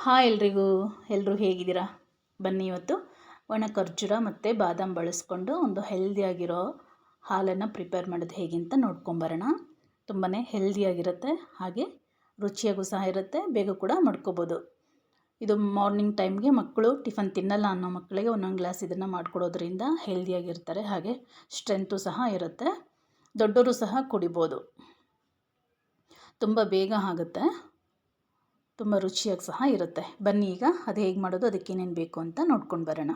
Hi ಎಲ್ರಿಗೂ ಎಲ್ಲರೂ ಹೇಗಿದ್ದೀರಾ? ಬನ್ನಿ ಇವತ್ತು. ಒಣ ಖರ್ಜೂರ ಮತ್ತು ಬಾದಾಮ್ ಬಳಸ್ಕೊಂಡು ಒಂದು ಹೆಲ್ದಿಯಾಗಿರೋ ಹಾಲನ್ನು ಪ್ರಿಪೇರ್ ಮಾಡೋದು ಹೇಗೆ ಅಂತ ನೋಡ್ಕೊಂಬರೋಣ ತುಂಬಾ ಹೆಲ್ದಿಯಾಗಿರುತ್ತೆ ಹಾಗೆ ರುಚಿಯಾಗೂ ಸಹ ಇರುತ್ತೆ, ಬೇಗ ಕೂಡ ಮಾಡ್ಕೋಬೋದು. ಇದು ಮಾರ್ನಿಂಗ್ ಟೈಮ್ಗೆ ಮಕ್ಕಳು ಟಿಫನ್ ತಿನ್ನಲ್ಲ ಅನ್ನೋ ಮಕ್ಕಳಿಗೆ ಒಂದೊಂದು ಗ್ಲಾಸ್ ಇದನ್ನು ಮಾಡಿಕೊಡೋದ್ರಿಂದ ಹೆಲ್ದಿಯಾಗಿರ್ತಾರೆ ಹಾಗೆ ಸ್ಟ್ರೆಂತು ಸಹ ಇರುತ್ತೆ. ದೊಡ್ಡವರು ಸಹ ಕುಡಿಬೋದು. ತುಂಬ ಬೇಗ ಆಗುತ್ತೆ. ತುಂಬ ರುಚಿಯಾಗಿ ಸಹ ಇರುತ್ತೆ. ಬನ್ನಿ ಈಗ ಅದು ಹೇಗೆ ಮಾಡೋದು ಅದಕ್ಕೇನೇನು ಬೇಕು ಅಂತ ನೋಡ್ಕೊಂಡು ಬರೋಣ.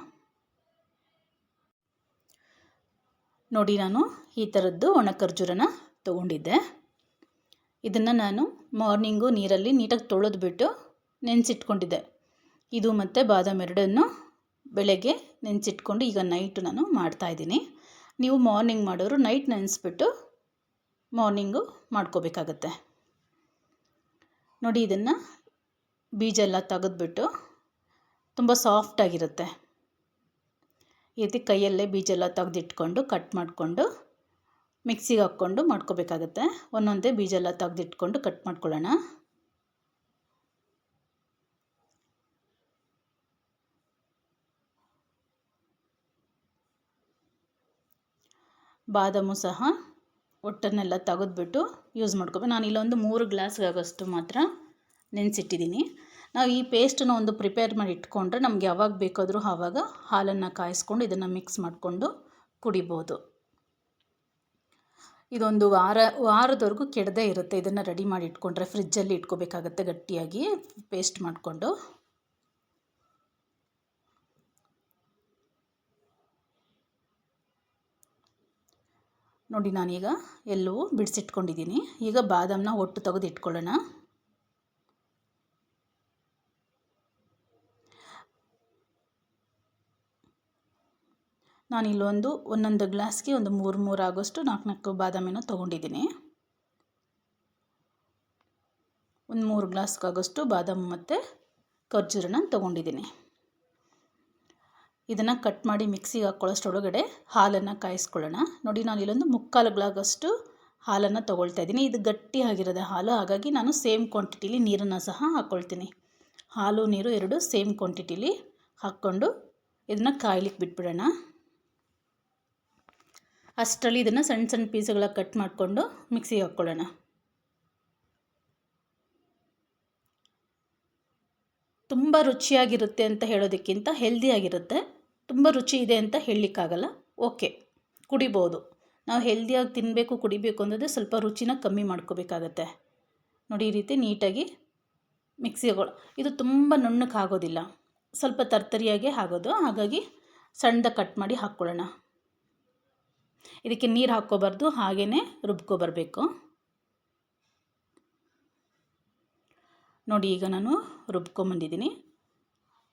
ನೋಡಿ ನಾನು ಈ ಥರದ್ದು ಒಣ ಖರ್ಜೂರನ ತೊಗೊಂಡಿದ್ದೆ. ಇದನ್ನು ನಾನು ಮಾರ್ನಿಂಗು ನೀರಲ್ಲಿ ನೀಟಾಗಿ ತೊಳೆದ್ಬಿಟ್ಟು ನೆನೆಸಿಟ್ಕೊಂಡಿದ್ದೆ. ಇದು ಮತ್ತು ಬಾದಾಮಿ ಎರಡನ್ನು ಬೆಳಗ್ಗೆ ನೆನೆಸಿಟ್ಕೊಂಡು ಈಗ ನೈಟು ನಾನು ಮಾಡ್ತಾಯಿದ್ದೀನಿ ನೀವು ಮಾರ್ನಿಂಗ್ ಮಾಡೋರು ನೈಟ್ ನೆನೆಸ್ಬಿಟ್ಟು ಮಾರ್ನಿಂಗು ಮಾಡ್ಕೋಬೇಕಾಗತ್ತೆ. ನೋಡಿ ಇದನ್ನು ಬೀಜ ಎಲ್ಲ ತೆಗೆದ್ಬಿಟ್ಟು ತುಂಬ ಸಾಫ್ಟಾಗಿರುತ್ತೆ ಈ ರೀತಿ ಕೈಯಲ್ಲೇ ಬೀಜ ಎಲ್ಲ ತೆಗೆದಿಟ್ಕೊಂಡು ಕಟ್ ಮಾಡಿಕೊಂಡು ಮಿಕ್ಸಿಗೆ ಹಾಕ್ಕೊಂಡು ಮಾಡ್ಕೋಬೇಕಾಗತ್ತೆ. ಒಂದೊಂದೇ ಬೀಜ ಎಲ್ಲ ತೆಗೆದಿಟ್ಕೊಂಡು ಕಟ್ ಮಾಡ್ಕೊಳ್ಳೋಣ. ಬಾದಾಮು ಸಹ ಒಟ್ಟನ್ನೆಲ್ಲ ತೆಗೆದ್ಬಿಟ್ಟು ಯೂಸ್ ಮಾಡ್ಕೋಬೇಕು ನಾನು ಇಲ್ಲೊಂದು ಮೂರು ಗ್ಲಾಸ್ಗಾಗೋಷ್ಟು ಮಾತ್ರ ನೆನೆಸಿಟ್ಟಿದ್ದೀನಿ. ನಾವು ಈ ಪೇಸ್ಟನ್ನು ಒಂದು ಪ್ರಿಪೇರ್ ಮಾಡಿ ಇಟ್ಕೊಂಡ್ರೆ ನಮ್ಗೆ ಯಾವಾಗ ಬೇಕಾದರೂ ಆವಾಗ ಹಾಲನ್ನು ಕಾಯಿಸ್ಕೊಂಡು ಇದನ್ನು ಮಿಕ್ಸ್ ಮಾಡಿಕೊಂಡು ಕುಡಿಬೋದು. ಇದೊಂದು ವಾರ, ವಾರದವರೆಗೂ ಕೆಡದೇ ಇರುತ್ತೆ. ಇದನ್ನು ರೆಡಿ ಮಾಡಿ ಇಟ್ಕೊಂಡ್ರೆ ಫ್ರಿಜ್ಜಲ್ಲಿ ಇಟ್ಕೋಬೇಕಾಗತ್ತೆ ಗಟ್ಟಿಯಾಗಿ ಪೇಸ್ಟ್ ಮಾಡಿಕೊಂಡು. ನೋಡಿ ನಾನೀಗ ಎಲ್ಲವೂ ಬಿಡಿಸಿಟ್ಕೊಂಡಿದ್ದೀನಿ. ಈಗ ಬಾದಾಮನ್ನ ಒಟ್ಟು ತೆಗೆದು ಇಟ್ಕೊಳ್ಳೋಣ ನಾನಿಲ್ಲೊಂದು ಒಂದೊಂದು ಗ್ಲಾಸ್ಗೆ ಒಂದು ಮೂರು ಮೂರು ಆಗೋಷ್ಟು ನಾಲ್ಕು ನಾಲ್ಕು ಬಾದಾಮಿನ ತೊಗೊಂಡಿದ್ದೀನಿ. ಒಂದು ಮೂರು ಗ್ಲಾಸ್ಗಾಗೋಷ್ಟು ಬಾದಾಮಿ ಮತ್ತು ಖರ್ಜೂರನ ತೊಗೊಂಡಿದ್ದೀನಿ. ಇದನ್ನು ಕಟ್ ಮಾಡಿ ಮಿಕ್ಸಿಗೆ ಹಾಕ್ಕೊಳ್ಳೋಷ್ಟರೊಳಗಡೆ ಹಾಲನ್ನು ಕಾಯಿಸ್ಕೊಳ್ಳೋಣ. ನೋಡಿ, ನಾನು ಇಲ್ಲೊಂದು ಮುಕ್ಕಾಲು ಗ್ಲಾಗಷ್ಟು ಹಾಲನ್ನು ತೊಗೊಳ್ತಾ ಇದ್ದೀನಿ. ಇದು ಗಟ್ಟಿ ಆಗಿರೋದೆ ಹಾಲು, ಹಾಗಾಗಿ ನಾನು ಸೇಮ್ ಕ್ವಾಂಟಿಟಿಲಿ ನೀರನ್ನು ಸಹ ಹಾಕ್ಕೊಳ್ತೀನಿ. ಹಾಲು, ನೀರು ಎರಡು ಸೇಮ್ ಕ್ವಾಂಟಿಟಿಲಿ ಹಾಕ್ಕೊಂಡು ಇದನ್ನು ಕಾಯ್ಲಿಕ್ಕೆ ಬಿಟ್ಬಿಡೋಣ. ಅಷ್ಟರಲ್ಲಿ ಇದನ್ನು ಸಣ್ಣ ಸಣ್ಣ ಪೀಸ್ಗಳ ಕಟ್ ಮಾಡಿಕೊಂಡು ಮಿಕ್ಸಿಗೆ ಹಾಕ್ಕೊಳ್ಳೋಣ. ತುಂಬ ರುಚಿಯಾಗಿರುತ್ತೆ ಅಂತ ಹೇಳೋದಕ್ಕಿಂತ ಹೆಲ್ದಿಯಾಗಿರುತ್ತೆ. ತುಂಬ ರುಚಿ ಇದೆ ಅಂತ ಹೇಳಲಿಕ್ಕಾಗಲ್ಲ. ಓಕೆ, ಕುಡಿಬೋದು. ನಾವು ಹೆಲ್ದಿಯಾಗಿ ತಿನ್ನಬೇಕು ಕುಡಿಬೇಕು ಅನ್ನೋದೇ ಸ್ವಲ್ಪ ರುಚಿನ ಕಮ್ಮಿ ಮಾಡ್ಕೋಬೇಕಾಗತ್ತೆ. ನೋಡಿ, ಈ ರೀತಿ ನೀಟಾಗಿ ಮಿಕ್ಸಿಗಳು ಇದು ತುಂಬ ನುಣ್ಣಕ್ಕೆ ಆಗೋದಿಲ್ಲ ಸ್ವಲ್ಪ ತರ್ತರಿಯಾಗೇ ಆಗೋದು. ಹಾಗಾಗಿ ಸಣ್ಣದಾಗಿ ಕಟ್ ಮಾಡಿ ಹಾಕ್ಕೊಳ್ಳೋಣ. ಇದಕ್ಕೆ ನೀರು ಹಾಕ್ಕೋಬಾರ್ದು ಹಾಗೇ ರುಬ್ಕೊಬರಬೇಕು. ನೋಡಿ ಈಗ ನಾನು ರುಬ್ಕೊಂಬಂದಿದ್ದೀನಿ.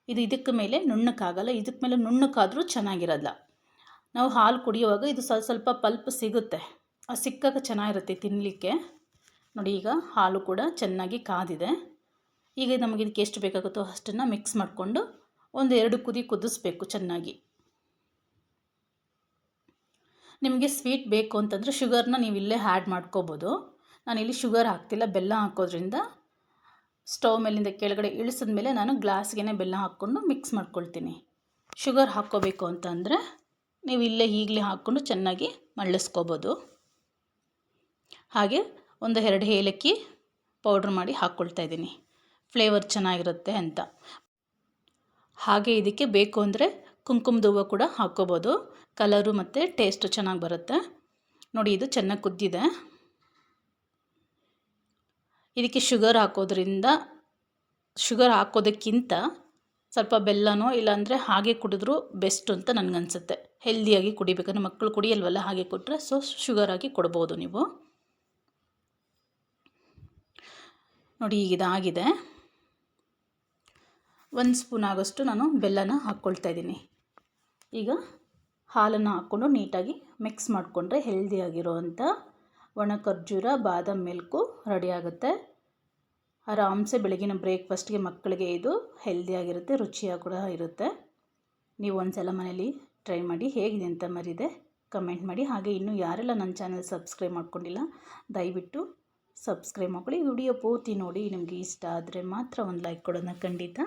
ಇದು ಇದಕ್ಕೆ ಮೇಲೆ ನುಣ್ಣಕ್ಕಾಗಲ್ಲ ಇದಕ್ಕೆ ಮೇಲೆ ನುಣ್ಣಕ್ಕಾದರೂ ಚೆನ್ನಾಗಿರಲ್ಲ. ನಾವು ಹಾಲು ಕುಡಿಯುವಾಗ ಇದು ಸ್ವಲ್ಪ ಸ್ವಲ್ಪ ಪಲ್ಪ್ ಸಿಗುತ್ತೆ. ಅದು ಸಿಕ್ಕಾಗ ಚೆನ್ನಾಗಿರುತ್ತೆ ತಿನ್ನಲಿಕ್ಕೆ ನೋಡಿ ಈಗ ಹಾಲು ಕೂಡ ಚೆನ್ನಾಗಿ ಕಾದಿದೆ. ಈಗ ನಮಗೆ ಇದಕ್ಕೆ ಎಷ್ಟು ಬೇಕಾಗುತ್ತೋ ಅಷ್ಟನ್ನು ಮಿಕ್ಸ್ ಮಾಡಿಕೊಂಡು ಒಂದು ಎರಡು ಕುದಿ ಕುದಿಸ್ಬೇಕು ಚೆನ್ನಾಗಿ. ನಿಮಗೆ ಸ್ವೀಟ್ ಬೇಕು ಅಂತಂದರೆ ಶುಗರ್ನ ನೀವು ಇಲ್ಲೇ ಆ್ಯಡ್ ಮಾಡ್ಕೋಬೋದು. ನಾನಿಲ್ಲಿ ಶುಗರ್ ಹಾಕ್ತಿಲ್ಲ, ಬೆಲ್ಲ ಹಾಕೋದ್ರಿಂದ ಸ್ಟವ್ ಮೇಲಿಂದ ಕೆಳಗಡೆ ಇಳಿಸಿದ ಮೇಲೆ ನಾನು ಗ್ಲಾಸ್ಗೆ ಬೆಲ್ಲ ಹಾಕ್ಕೊಂಡು ಮಿಕ್ಸ್ ಮಾಡ್ಕೊಳ್ತೀನಿ. ಶುಗರ್ ಹಾಕ್ಕೋಬೇಕು ಅಂತಂದರೆ ನೀವು ಇಲ್ಲೇ ಈಗಲೇ ಹಾಕ್ಕೊಂಡು ಚೆನ್ನಾಗಿ ಮಳ್ಳಿಸ್ಕೋಬೋದು. ಹಾಗೆ ಒಂದು ಎರಡು ಏಲಕ್ಕಿ ಪೌಡ್ರ್ ಮಾಡಿ ಹಾಕ್ಕೊಳ್ತಾ ಇದ್ದೀನಿ. ಫ್ಲೇವರ್ ಚೆನ್ನಾಗಿರುತ್ತೆ ಅಂತ. ಹಾಗೆ ಇದಕ್ಕೆ ಬೇಕು ಅಂದರೆ ಕುಂಕುಮದ ಹೂವು ಕೂಡ ಹಾಕ್ಕೋಬೋದು. ಕಲರು ಮತ್ತು ಟೇಸ್ಟು ಚೆನ್ನಾಗಿ ಬರುತ್ತೆ. ನೋಡಿ, ಇದು ಚೆನ್ನಾಗಿ ಕುದ್ದಿದೆ. ಇದಕ್ಕೆ ಶುಗರ್ ಹಾಕೋದ್ರಿಂದ ಶುಗರ್ ಹಾಕೋದಕ್ಕಿಂತ ಸ್ವಲ್ಪ ಬೆಲ್ಲನೋ ಇಲ್ಲಾಂದರೆ ಹಾಗೆ ಕುಡಿದ್ರೂ ಬೆಸ್ಟ್ ಅಂತ ನನಗನ್ಸುತ್ತೆ. ಹೆಲ್ದಿಯಾಗಿ ಕುಡಿಬೇಕಂದ್ರೆ ಮಕ್ಕಳು ಕುಡಿಯಲ್ವಲ್ಲ, ಹಾಗೆ ಕೊಟ್ಟರೆ ಸೊ ಶುಗರ್ ಹಾಕಿ ಕೊಡ್ಬೋದು ನೀವು. ನೋಡಿ, ಈಗ ಇದಾಗಿದೆ. ಒಂದು ಸ್ಪೂನ್ ಆಗೋಷ್ಟು ನಾನು ಬೆಲ್ಲನ ಹಾಕ್ಕೊಳ್ತಾ ಇದ್ದೀನಿ. ಈಗ ಹಾಲನ್ನು ಹಾಕ್ಕೊಂಡು ನೀಟಾಗಿ ಮಿಕ್ಸ್ ಮಾಡಿಕೊಂಡ್ರೆ ಹೆಲ್ದಿಯಾಗಿರೋವಂಥ ಒಣ ಖರ್ಜೂರ, ಬಾದಾಮ್ ಮಿಲ್ಕು ರೆಡಿ ಆಗುತ್ತೆ. ಆರಾಮ್ಸೆ ಬೆಳಗಿನ ಬ್ರೇಕ್ಫಾಸ್ಟ್ಗೆ ಮಕ್ಕಳಿಗೆ ಇದು ಹೆಲ್ದಿಯಾಗಿರುತ್ತೆ ರುಚಿಯಾಗಿ ಕೂಡ ಇರುತ್ತೆ. ನೀವು ಒಂದು ಸಲ ಮನೇಲಿ ಟ್ರೈ ಮಾಡಿ ಹೇಗಿದೆ ಅಂತ ಮರಿದೆ ಕಮೆಂಟ್ ಮಾಡಿ. ಹಾಗೆ ಇನ್ನೂ ಯಾರೆಲ್ಲ ನನ್ನ ಚಾನಲ್ ಸಬ್ಸ್ಕ್ರೈಬ್ ಮಾಡ್ಕೊಂಡಿಲ್ಲ, ದಯವಿಟ್ಟು ಸಬ್ಸ್ಕ್ರೈಬ್ ಮಾಡ್ಕೊಳ್ಳಿ. ವಿಡಿಯೋ ಪೂರ್ತಿ ನೋಡಿ, ನಿಮಗೆ ಇಷ್ಟ ಆದರೆ ಮಾತ್ರ ಒಂದು ಲೈಕ್ ಕೊಡೋದನ್ನ ಖಂಡಿತ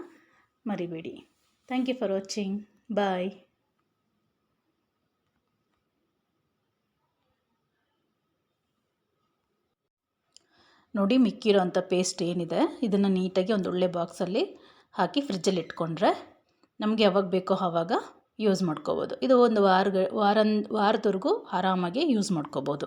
ಮರಿಬೇಡಿ. Thank you for watching bye ನೋಡಿ ಮಿಕ್ಕಿರೋಂಥ ಪೇಸ್ಟ್ ಏನಿದೆ, ಇದನ್ನು ನೀಟಾಗಿ ಒಂದು ಒಳ್ಳೆ ಬಾಕ್ಸಲ್ಲಿ ಹಾಕಿ ಫ್ರಿಜ್ಜಲ್ಲಿ ಇಟ್ಕೊಂಡ್ರೆ ನಮಗೆ ಯಾವಾಗ ಬೇಕೋ ಆವಾಗ ಯೂಸ್ ಮಾಡ್ಕೋಬೋದು. ಇದು ಒಂದು ವಾರ ವಾರ ವಾರದವರೆಗೂ ಆರಾಮಾಗಿ ಯೂಸ್ ಮಾಡ್ಕೋಬೋದು.